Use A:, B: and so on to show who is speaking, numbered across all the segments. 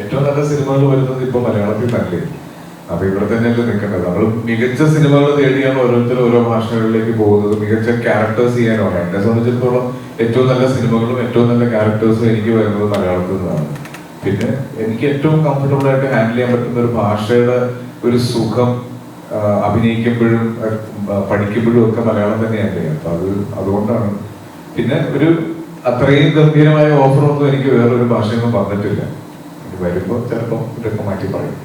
A: ഏറ്റവും നല്ല സിനിമകൾ വരുന്നത് ഇപ്പൊ മലയാളത്തിൽ തന്നെ അപ്പൊ ഇവിടെ തന്നെയല്ലേ നിൽക്കേണ്ടത്. നമ്മൾ മികച്ച സിനിമകൾ തേടിയാണ് ഓരോരുത്തരും ഓരോ ഭാഷകളിലേക്ക് പോകുന്നത്. മികച്ച ക്യാരക്ടേഴ്സ് ചെയ്യാനാണ്. എന്നെ സംബന്ധിച്ചിടത്തോളം ഏറ്റവും നല്ല സിനിമകളും ഏറ്റവും നല്ല ക്യാരക്ടേഴ്സും എനിക്ക് വരുന്നത് മലയാളത്തിൽ നിന്നാണ്. പിന്നെ എനിക്ക് ഏറ്റവും കംഫർട്ടബിൾ ആയിട്ട് ഹാൻഡിൽ ചെയ്യാൻ പറ്റുന്ന ഒരു ഭാഷയുടെ ഒരു സുഖം അഭിനയിക്കുമ്പോഴും പഠിക്കുമ്പോഴും ഒക്കെ മലയാളം തന്നെയല്ലേ? അപ്പൊ അത് അതുകൊണ്ടാണ്. പിന്നെ ഒരു അത്രയും ഗംഭീരമായ ഓഫറൊന്നും എനിക്ക് വേറൊരു ഭാഷയൊന്നും വന്നിട്ടില്ല. വരുമ്പോൾ ചിലപ്പോൾ ഇതൊക്കെ മാറ്റി പറയും.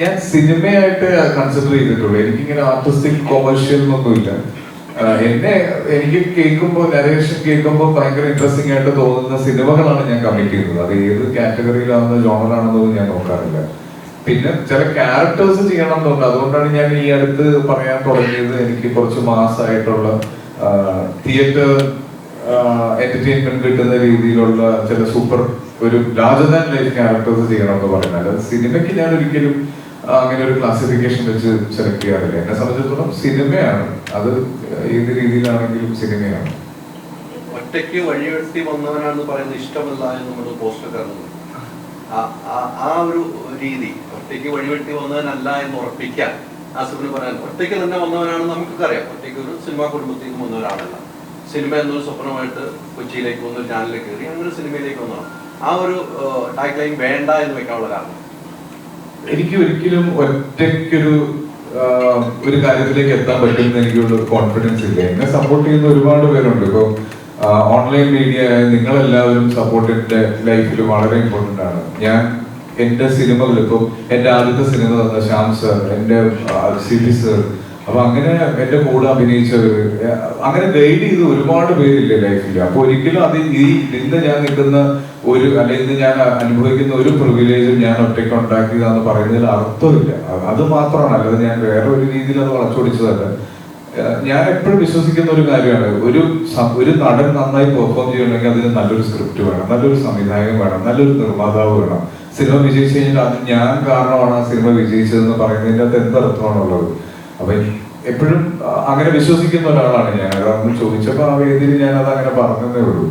A: ഞാൻ സിനിമയായിട്ട് കൺസിഡർ ചെയ്തിട്ടുള്ളൂ. എനിക്കിങ്ങനെ ആർട്ടിസ്റ്റിക് കൊമേഴ്ഷ്യൽ ഒന്നുമില്ല എന്നെ എനിക്ക് കേൾക്കുമ്പോൾ നരേഷൻ കേൾക്കുമ്പോൾ ഭയങ്കര ഇൻട്രസ്റ്റിംഗ് ആയിട്ട് തോന്നുന്ന സിനിമകളാണ് ഞാൻ കമ്മിറ്റ് ചെയ്യുന്നത്. അത് ഏത് കാറ്റഗറിയിലാണെന്ന് ജോണറാണെന്നൊന്നും ഞാൻ നോക്കാറില്ല. പിന്നെ ചില ക്യാരക്ടേഴ്സ് ചെയ്യണം എന്നുണ്ട് അതുകൊണ്ടാണ് ഞാൻ ഈ അടുത്ത് പറയാൻ തുടങ്ങിയത്. എനിക്ക് കുറച്ച് മാസമായിട്ടുള്ള തിയേറ്റർ എന്റർടൈൻമെന്റ് കിട്ടുന്ന രീതിയിലുള്ള ചില സൂപ്പർ ഒരു ദാൻ ലൈഫ് ക്യാരക്ടേഴ്സ് ചെയ്യണം എന്ന് പറയുന്നത്. സിനിമയ്ക്ക് ഞാൻ ഒരിക്കലും അങ്ങനെ ഒരു ക്ലാസിഫിക്കേഷൻ വെച്ച് സെലക്ട് ചെയ്യാറില്ല. എന്നെ സംബന്ധിച്ചിടത്തോളം സിനിമയാണ്. അത് ഏത് രീതിയിലാണെങ്കിലും സിനിമയാണ്.
B: ഒറ്റയ്ക്ക് വഴിവെട്ടി വന്നവനാണെന്ന് പറയുന്നത് ഇഷ്ടമല്ല എന്ന് നമ്മൾ പോസ്റ്റർ കാണുന്നു ആ- ഒരു രീതി ഒറ്റയ്ക്ക് വഴിവെട്ടി വന്നവനല്ല എന്ന് ഉറപ്പിക്കാൻ ആസിഫിന് പറയാൻ ഒറ്റയ്ക്ക് തന്നെ വന്നവനാണെന്ന് നമുക്കൊക്കെ അറിയാം ഒറ്റയ്ക്ക് ഒരു സിനിമാ കുടുംബത്തേക്ക് വന്നവരാണല്ല. സിനിമ എന്നൊരു സ്വപ്നമായിട്ട് കൊച്ചിയിലേക്ക് വന്നൊരു ചാനലിലേക്ക് കയറി അങ്ങനെ സിനിമയിലേക്ക് വന്നതാണ്. ആ ഒരു ടാഗ് ലൈൻ വേണ്ട എന്ന് വെക്കാനുള്ള കാരണം
A: എനിക്ക് ഒരിക്കലും ഒറ്റയ്ക്കൊരു ഒരു കാര്യത്തിലേക്ക് എത്താൻ പറ്റുമെന്ന് എനിക്കുള്ള കോൺഫിഡൻസ് ഇല്ല. എന്നെ സപ്പോർട്ട് ചെയ്യുന്ന ഒരുപാട് പേരുണ്ട്. ഇപ്പോൾ ഓൺലൈൻ മീഡിയ നിങ്ങളെല്ലാവരും സപ്പോർട്ട് എന്റെ ലൈഫിൽ വളരെ ഇമ്പോർട്ടന്റ് ആണ്. ഞാൻ എന്റെ സിനിമകൾ ഇപ്പോൾ എന്റെ ആദ്യത്തെ സിനിമ തന്ന ശ്യാം സർ എന്റെ സിബി സർ അപ്പൊ അങ്ങനെ എന്റെ കൂടെ അഭിനയിച്ചവര് അങ്ങനെ ഗൈഡ് ചെയ്ത് ഒരുപാട് പേരില്ലേ ലൈഫിൽ അപ്പൊ ഒരിക്കലും അത് ഈ ഇന്ന് ഞാൻ നിൽക്കുന്ന ഒരു അല്ലെങ്കിൽ ഇന്ന് ഞാൻ അനുഭവിക്കുന്ന ഒരു പ്രിവിലേജും ഞാൻ ഒറ്റയ്ക്ക് ഉണ്ടാക്കിയതാന്ന് പറയുന്നതിൽ അർത്ഥമില്ല. അത് അത് മാത്രമാണ്. അല്ലാതെ ഞാൻ വേറെ ഒരു രീതിയിൽ അത് വളച്ചൊടിച്ചതല്ല. ഞാൻ എപ്പോഴും വിശ്വസിക്കുന്ന ഒരു കാര്യമാണ്. ഒരു ഒരു നടൻ നന്നായി പെർഫോം ചെയ്യണമെങ്കിൽ അതിന് നല്ലൊരു സ്ക്രിപ്റ്റ് വേണം നല്ലൊരു സംവിധായകൻ വേണം നല്ലൊരു നിർമ്മാതാവ് വേണം. സിനിമ വിജയിച്ചു കഴിഞ്ഞാൽ അത് ഞാൻ കാരണമാണ് ആ സിനിമ വിജയിച്ചതെന്ന് പറയുന്നതിന്റെ അകത്ത് എന്തർത്ഥമാണുള്ളത് അപ്പൊ എപ്പോഴും അങ്ങനെ വിശ്വസിക്കുന്ന ഒരാളാണ് ഞാൻ. അതൊന്ന് ചോദിച്ചപ്പോൾ ആ വേദിയിൽ ഞാൻ അത് അങ്ങനെ പറഞ്ഞതേ ഉള്ളൂ.